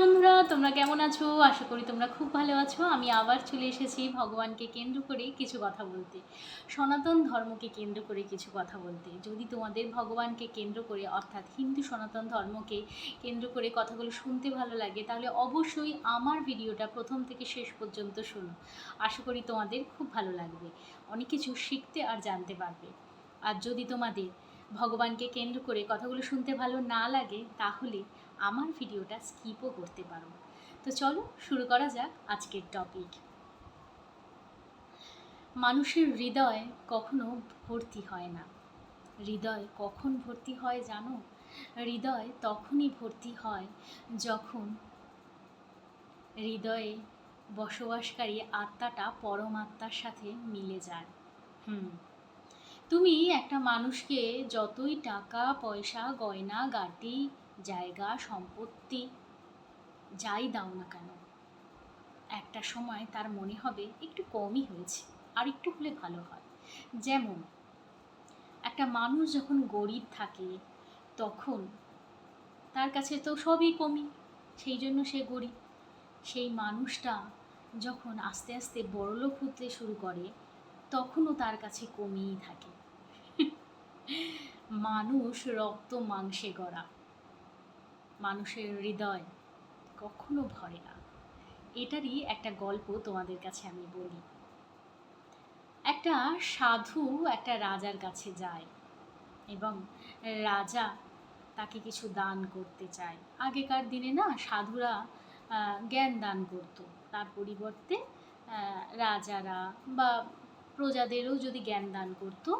বন্ধুরা, তোমরা কেমন আছো? আশা করি তোমরা খুব ভালো আছো। আমি আবার চলে এসেছি ভগবানকে কেন্দ্র করে কিছু কথা বলতে। সনাতন ধর্মকে কেন্দ্র করে কিছু কথা বলতে। যদি তোমাদের ভগবানকে কেন্দ্র করে, অর্থাৎ হিন্দু সনাতন ধর্মকে কেন্দ্র করে কথাগুলো শুনতে ভালো লাগে, তাহলে অবশ্যই আমার ভিডিওটা প্রথম থেকে শেষ পর্যন্ত শোনো। আশা করি তোমাদের খুব ভালো লাগবে। অনেক কিছু শিখতে আর জানতে পারবে। আর যদি তোমাদের ভগবানকে কেন্দ্র করে কথাগুলো শুনতে ভালো না লাগে, তাহলে আমার ভিডিওটা স্কিপও করতে পারো। তো চলো শুরু করা যাক আজকের টপিক মানুষের হৃদয় কখনো ভর্তি হয় না। হৃদয় কখন ভর্তি হয় জানো? হৃদয় তখনই ভর্তি হয় যখন হৃদয়ে বসবাসকারী আত্মাটা পরমাত্মার সাথে মিলে যায়। হুম। তুমি একটা মানুষকে যতই টাকা, পয়সা, গয়না, গাটি জায়গা, সম্পত্তি যাই দাও না কেন, একটা সময় তার মনে হবে একটু কমই হয়েছে, আর একটু হলে ভালো হয়। যেমন, একটা মানুষ যখন গরিব থাকে, তখন তার কাছে তো সবই কমই, সেই জন্য সে গরিব। সেই মানুষটা যখন আস্তে আস্তে বড়লোক হতে শুরু করে, তখনও তার কাছে কমিই থাকে। মানুষ রক্ত মাংসে গড়া। মানুষের হৃদয় কখনো ভরে না। এটারই একটা গল্প তোমাদের কাছে আমি বলি। একটা সাধু একটা রাজার কাছে যায় এবং রাজা তাকে কিছু দান করতে চায়। আগেকার দিনে না সাধুরা জ্ঞান দান করত। তার পরিবর্তে রাজারা বা প্রজাদেরও যদি জ্ঞান দান করতো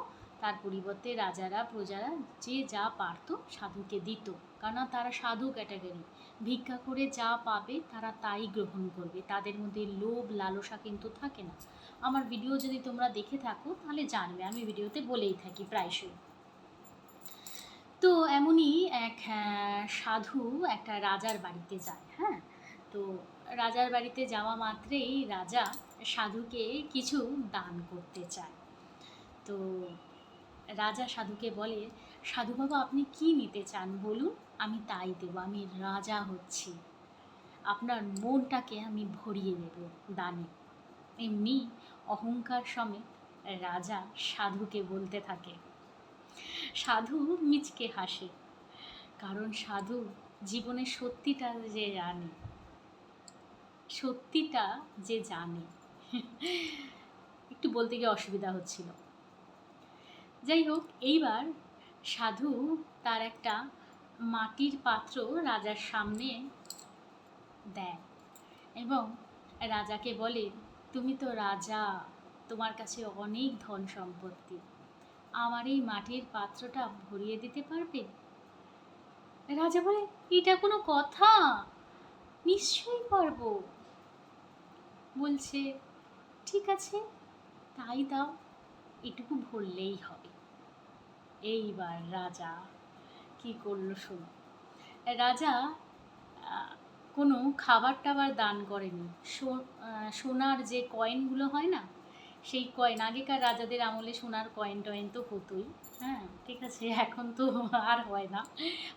তার পরিবর্তে রাজারা, প্রজারা যে যা পারতো সাধুকে দিত। কেননা তারা সাধু ক্যাটাগরি ভিক্ষা করে যা পাবে তারা তাই গ্রহণ করবে। তাদের মধ্যে লোভ, লালসা কিন্তু থাকে না। আমার ভিডিও যদি তোমরা দেখে থাকো, তাহলে জানবে। আমি ভিডিওতে বলেই থাকি প্রায়শই। তো এমনই এক সাধু একটা রাজার বাড়িতে যায় হ্যাঁ? তো রাজার বাড়িতে যাওয়া মাত্রেই রাজা সাধুকে কিছু দান করতে চায়। তো রাজা সাধুকে বলে সাধু বাবা আপনি কি নিতে চান বলুন? আমি তাই দেব, আমি রাজা হচ্ছি। আপনার মনটাকে আমি ভরিয়ে দেব দানে। এমনি অহংকার সমেত রাজা সাধুকে বলতে থাকে। সাধু মিচকে হাসে, কারণ সাধু জীবনে সত্যিটা যে জানে, সত্যিটা যে জানে। একটু বলতে গিয়ে অসুবিধা হচ্ছিল। যাই হোক এইবার সাধু তার একটা মাটির পাত্র রাজার সামনে দেয় এবং রাজাকে বলে, তুমি তো রাজা, তোমার কাছে অনেক ধন সম্পত্তি। আমার এই মাটির পাত্রটা ভরিয়ে দিতে পারবে? রাজা বলে, এটা কোনো কথা। নিশ্চয়ই পারব। বলছে, ঠিক আছে, তাই দাও। এটুকু ভরলেই হবে। এইবার রাজা কি করল শোনো। রাজা কোনো খাবার টাবার দান করেনি। সোনার যে কয়েনগুলো হয় না, সেই কয়েন, আগেকার রাজাদের আমলে সোনার কয়েন টয়েন তো হতোই হ্যাঁ ঠিক আছে, এখন তো আর হয় না।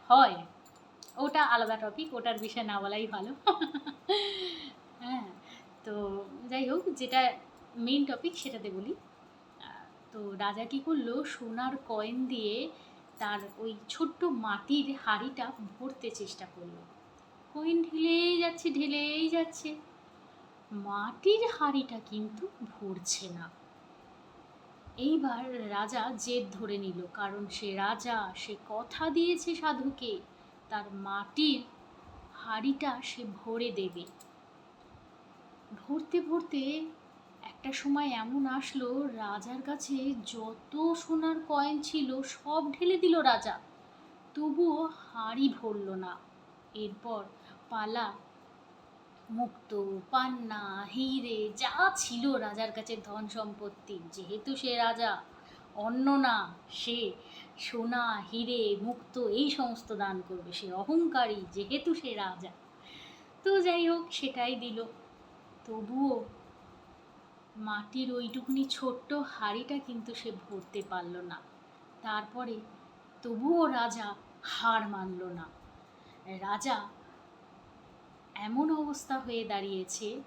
হয়, ওটা আলাদা টপিক ওটার বিষয় না বলাই ভালো। হ্যাঁ তো যাই হোক, যেটা মেইন টপিক সেটাতে বলি। তো রাজা কী করল? সোনার কয়েন দিয়ে তার ওই ছোট্ট মাটির হাঁড়িটা ভরতে চেষ্টা করল। কয়েন ঢেলেই যাচ্ছে ঢেলেই যাচ্ছে। মাটির হাঁড়িটা কিন্তু ভরছে না। এইবার রাজা জেদ ধরে নিল, কারণ সে রাজা, সে কথা দিয়েছে সাধুকে, তার মাটির হাঁড়িটা সে ভরে দেবে। ভরতে ভরতে একটা সময় এমন আসলো, রাজার কাছে যত সোনার কয়েন ছিল সব ঢেলে দিল রাজা। তবুও হাড়ি ভরল না। এরপর পালা, মুক্ত, পান্না, হিরে, যা ছিল রাজার কাছে ধন সম্পত্তি, যেহেতু সে রাজা অন্য না, সে সোনা, হিরে, মুক্ত, এই সমস্ত দান করবে। সে অহংকারী, যেহেতু সে রাজা। তো যাই হোক, সেটাই দিল। তবুও মাটির ওইটুকুনি ছোট্ট হাঁড়িটা কিন্তু সে ভরতে পারল না। তারপরে তবুও রাজা হার মানল না। রাজা এমন অবস্থা হয়ে দাঁড়িয়েছে,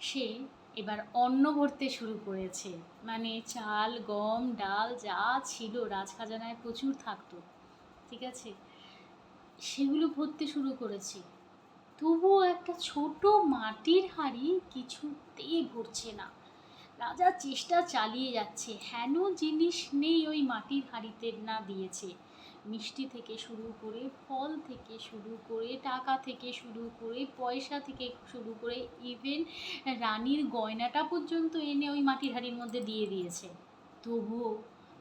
সে এবার অন্ন ভরতে শুরু করেছে। মানে চাল, গম, ডাল যা ছিল রাজখাজানায় প্রচুর থাকতো, ঠিক আছে? সেগুলো ভরতে শুরু করেছে। তবুও একটা ছোট মাটির হাঁড়ি কিছুতেই ভরছে না। রাজা চেষ্টা চালিয়ে যাচ্ছে। হেন জিনিস নেই ওই মাটির হাঁড়িতে না দিয়েছে। মিষ্টি থেকে শুরু করে, ফল থেকে শুরু করে, টাকা থেকে শুরু করে, পয়সা থেকে শুরু করে ইভেন রানীর গয়নাটা পর্যন্ত এনে ওই মাটির হাঁড়ির মধ্যে দিয়ে দিয়েছে। তবুও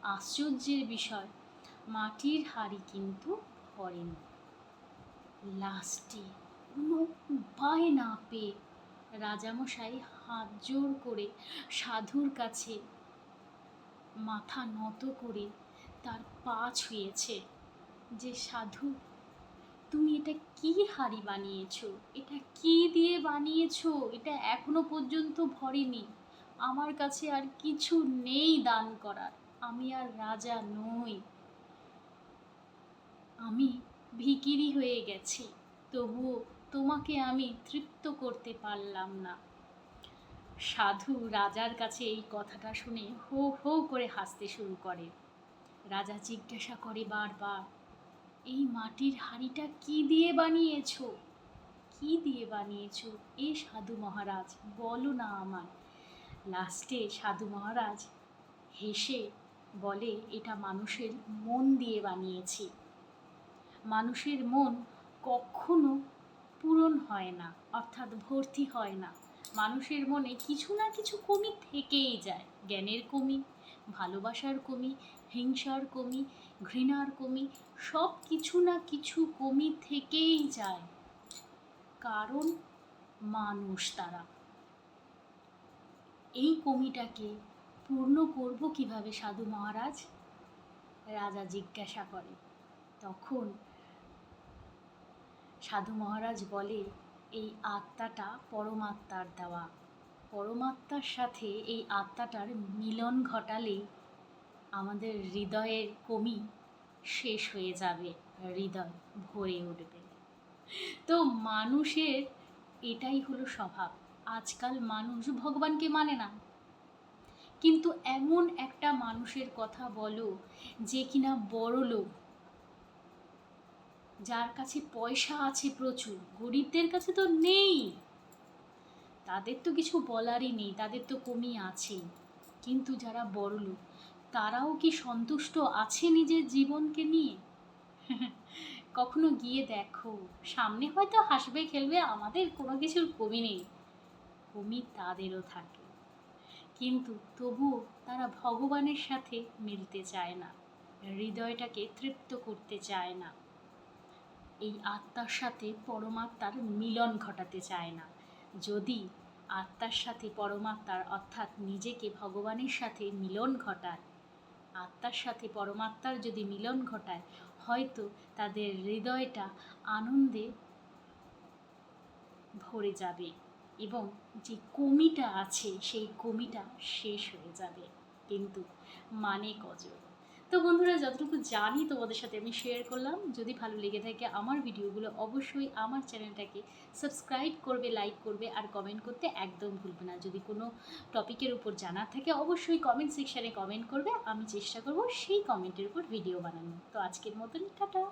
আশ্চর্যের বিষয়, মাটির হাঁড়ি কিন্তু ভরেনি। লাস্টে কোনো উপায় না পেয়ে রাজামশাই হাত জোর করে সাধুর কাছে মাথা নত করে তার পা ছুঁয়েছে যে, সাধু, তুমি এটা কি হাড়ি বানিয়েছো? এটা কি দিয়ে বানিয়েছো? এটা এখনও পর্যন্ত ভরেনি। আমার কাছে আর কিছু নেই দান করার। আমি আর রাজা নই। আমি ভিকিরি হয়ে গেছি। তবুও তোমাকে আমি তৃপ্ত করতে পারলাম না। সাধু রাজার কাছে এই কথাটা শুনে হো হো করে হাসতে শুরু করে। রাজা জিজ্ঞাসা করে বারবার, এই মাটির হাঁড়িটা কি দিয়ে বানিয়েছো? কি দিয়ে বানিয়েছো? এ সাধু মহারাজ, বলো না আমার লাস্টে সাধু মহারাজ হেসে বলে, এটা মানুষের মন দিয়ে বানিয়েছি। মানুষের মন কখনো পূরণ হয় না, অর্থাৎ ভর্তি হয় না। মানুষের মনে কিছু না কিছু কমি থেকেই যায়। জ্ঞানের কমি, ভালোবাসার কমি, হিংসার কমি, ঘৃণার কমি, সব কিছু না কিছু কমি থেকেই যায়। কারণ মানুষ তারা। এই কমিটাকে পূর্ণ করব কীভাবে সাধু মহারাজ? রাজা জিজ্ঞাসা করে। তখন সাধু মহারাজ বলে এই আত্মাটা পরমাত্মার দেওয়া। পরমাত্মার সাথে এই আত্মাটার মিলন ঘটালেই আমাদের হৃদয়ের কমি শেষ হয়ে যাবে, হৃদয় ভরে উঠবে। তো মানুষের এটাই হলো স্বভাব। আজকাল মানুষ ভগবানকে মানে না। কিন্তু এমন একটা মানুষের কথা বলো যে কিনা বড় লোক যার কাছে পয়সা আছে প্রচুর, গরিবদের কাছে তো নেই। তাদের তো কিছু বলারই নেই, তাদের তো কমই আছেই কিন্তু যারা বড় লোক, তারাও কি সন্তুষ্ট আছে নিজের জীবনকে নিয়ে? কখনো গিয়ে দেখো, সামনে হয়তো হাসবে, খেলবে, আমাদের কোনো কিছুর কমি নেই। কমি তাদেরও থাকে। কিন্তু তবুও তারা ভগবানের সাথে মিলতে চায় না, হৃদয়টাকে তৃপ্ত করতে চায় না। এই আত্মার সাথে পরমাত্মার মিলন ঘটাতে চায় না। যদি আত্মার সাথে পরমাত্মার অর্থাৎ নিজেকে ভগবানের সাথে মিলন ঘটায়, আত্মার সাথে পরমাত্মার যদি মিলন ঘটায়, হয়তো তাদের হৃদয়টা আনন্দে ভরে যাবে এবং যে কমিটা আছে, সেই কমিটা শেষ হয়ে যাবে। কিন্তু মানে কজন? তো বন্ধুরা, যতটুকু জানি তোমাদের সাথে আমি শেয়ার করলাম। যদি ভালো লেগে থাকে আমার ভিডিওগুলো, অবশ্যই আমার চ্যানেলটাকে সাবস্ক্রাইব করবে লাইক করবে আর কমেন্ট করতে একদম ভুলবে না। যদি কোনো টপিকের উপর জানার থাকে, অবশ্যই কমেন্ট সেকশানে কমেন্ট করবে। আমি চেষ্টা করব সেই কমেন্টের উপর ভিডিও বানানো তো আজকের মতন টাটা!